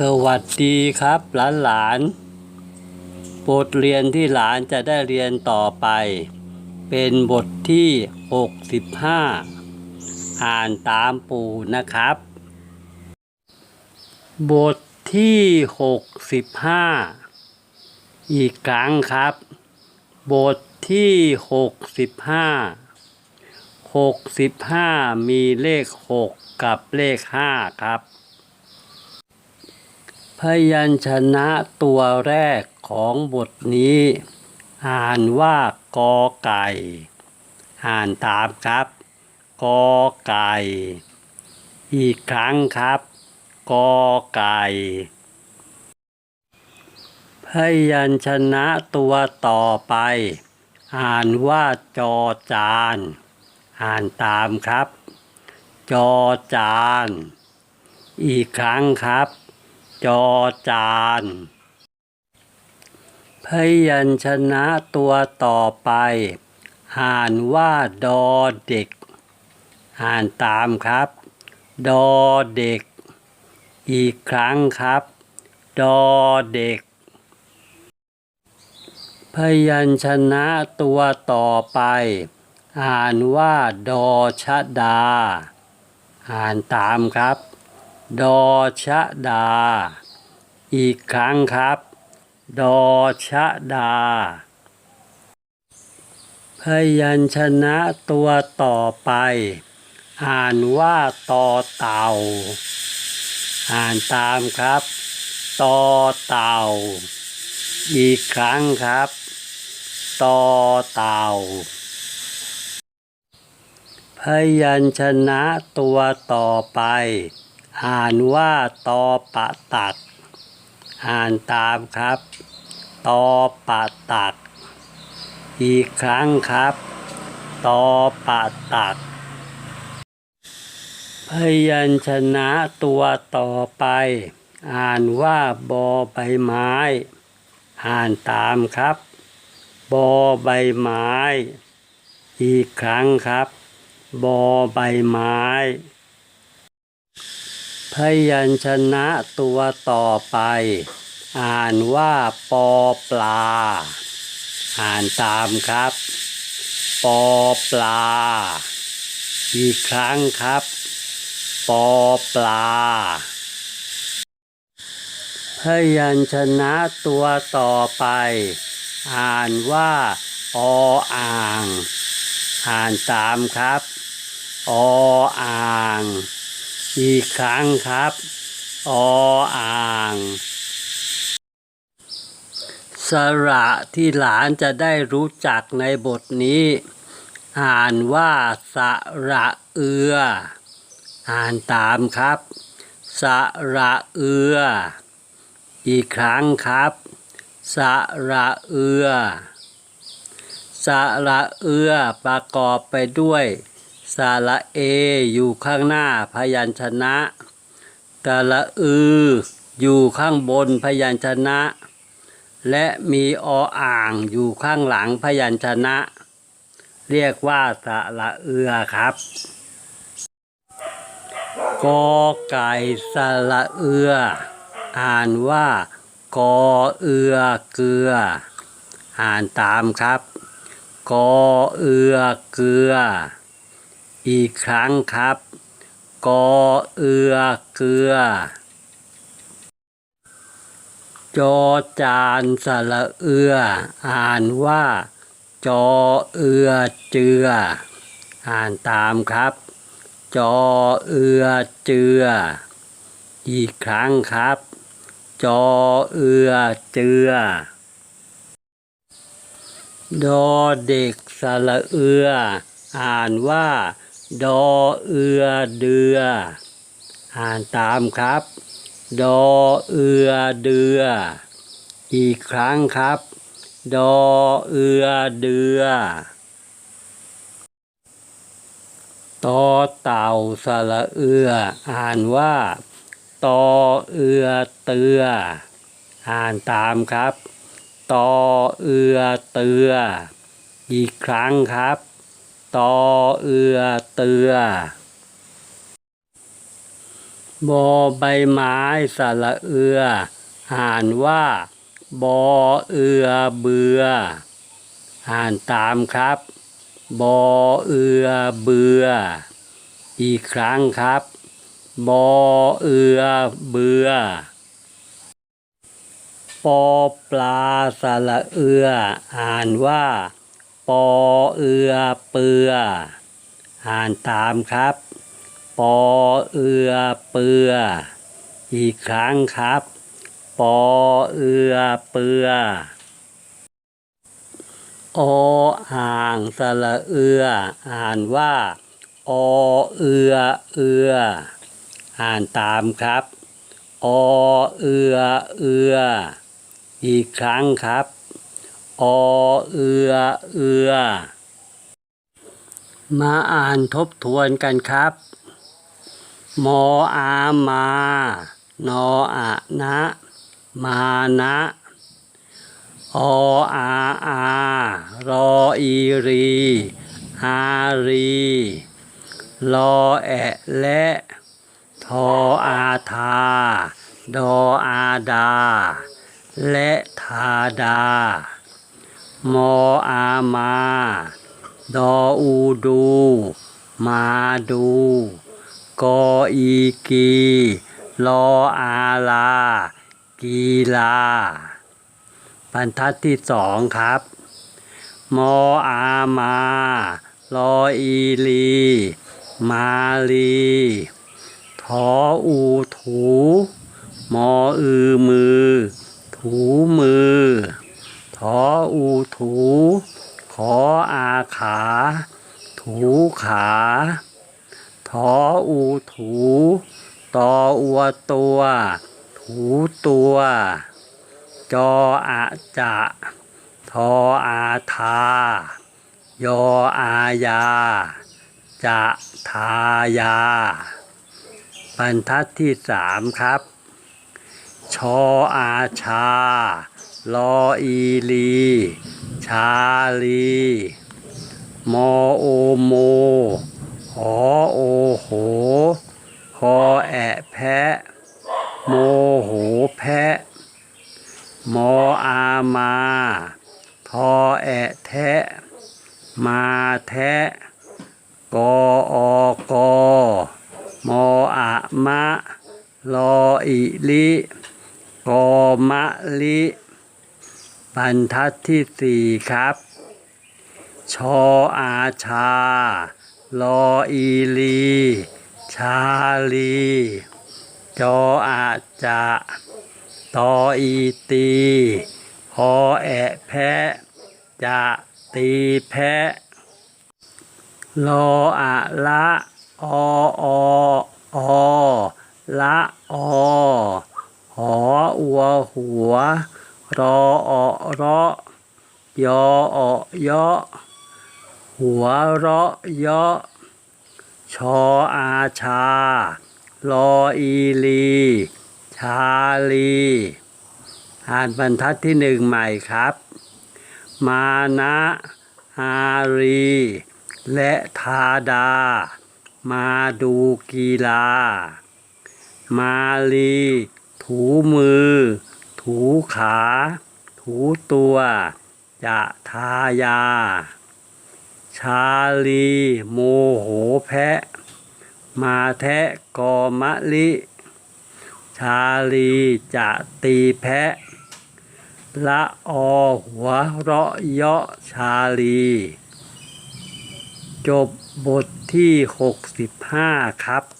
สวัสดีครับหลานหลานๆบทเรียนที่หลานจะได้เรียนต่อไป เป็นบทที่ 65 อ่านตามปู่นะครับ บทที่ 65 อีกครั้งครับ บทที่ 65 65 มีเลข 6 กับเลข 5 ครับ พยัญชนะตัวแรกของบทนี้ อ่านว่ากอไก่ อ่านตามครับกอไก่ อีกครั้งครับกอไก่ พยัญชนะตัวต่อไป อ่านว่าจอจาน อ่านตามครับ จอจาน อีกครั้งครับ จอจาน พยัญชนะตัวต่อไป อ่านว่าดอเด็ก อ่านตามครับ ดอเด็ก อีกครั้งครับ ดอเด็ก พยัญชนะตัวต่อไป อ่านว่าดอชะดา อ่านตามครับ ดอชะดา อีกครั้งครับ ดอชะดา พยัญชนะตัวต่อไป อ่านว่าตอเต่า อ่านตามครับ ตอเต่า อีกครั้งครับ ตอเต่าพยัญชนะตัวต่อไป อ่านว่าตอปะตัก อ่านตามครับ ตอปะตัก อีกครั้งครับ ตอปะตัก พยัญชนะตัวต่อไป อ่านว่าบอใบไม้ อ่านตามครับ บอใบไม้ อีกครั้งครับ บอใบไม้ พยัญชนะตัวต่อไป อ่านว่าปอปลา อ่านตามครับ ปอปลา อีกครั้งครับ ปอปลา พยัญชนะตัวต่อไป อ่านว่าออ่าง อ่านตามครับ ออ่าง อีกครั้งครับ ออ่าง สระที่หลานจะได้รู้จักในบทนี้ อ่านว่าสระเอือ อ่านตามครับ สระเอือ อีกครั้งครับ สระเอือสระเอือประกอบไปด้วย สาระเออยู่ข้างหน้าพยัญชนะสระอือ อยู่ข้างบนพยัญชนะ และมีออ่างอยู่ข้างหลังพยัญชนะ เรียกว่าสาระเอือครับกอไก่สระเอือ อ่านว่ากอเอือเกลือ อ่านตามครับกอเอือเกลือ อีกครั้งครับ กอเอือเกลือ จอจานสระเอือ อ่านว่า จอเอือเจือ อ่านตามครับ จอเอือเจือ อีกครั้งครับ จอเอือเจือดอเด็กสระเอือ อ่านว่า ดอเอือเดือ อ่านตามครับ ดอเอือเดือ อีกครั้งครับ ดอเอือเดือต่อเต่าสระเอือ อ่านว่าตอเอือเตือ อ่านตามครับตอเอือเตือ อีกครั้งครับ ตอเอือเตือบอใบไม้สระเอือ อ่านว่า บอเอือเบือ อ่านตามครับ บอเอือเบือ อีกครั้งครับ บอเอือเบือ ปอปลาสระเอือ อ่านว่า ปอเอือเปือ อ่านตามครับ ปอเอือเปือ อีกครั้งครับ ปอเอือเปือออ่างสระเอือ อ่านว่า อเอือเอือ อ่านตามครับ อเอือเอือ อีกครั้งครับ อเอือเอือ มาอ่านทบทวนกันครับ มออามานออะนะมานะออาอารออีรีอารีรอแอะและทออาทา ดออาดา และทาดา มออามา ดออูดู มาดู กออีกีลออาลา กีลา บรรทัดที่สองครับมออามา ลออีลี มาลีทออูถู มออือมือ ถูมือ ทออูถู ขออาขา ถูขาทออูถูตออัวตัว ถูตัว จออาจะทออาทายออายา จะทายา บรรทัดที่สามครับ ชออาชา ลออีลี ชาลี มอโอโม หอโอโห คอแอะแพะ โมโหแพะ มออามา ทอแอะแทะ มาแทะ กออกอมออะมะ ลออิลิกอมะลิ บรรทัดที่สี่ครับ ชออาชา ลออีลี ชาลี จออาจะ ตออีตี พอแอะแพะ จะตีแพะ ลออะละออออละออหออัวหัว รออเราะยออยอหัวเราะเยาะชออาชา ลออีลี ชาลี อ่านบรรทัดที่หนึ่งใหม่ครับ มานะอารี และทาดา มาดูกีฬา มาลี ถูมือ ถูขา ถูตัว จะทายา ชาลีโมโหแพะ มาแทะกอมะลิ ชาลีจะตีแพะ ละอหัวเราะเยาะชาลี จบบทที่ 65 ครับ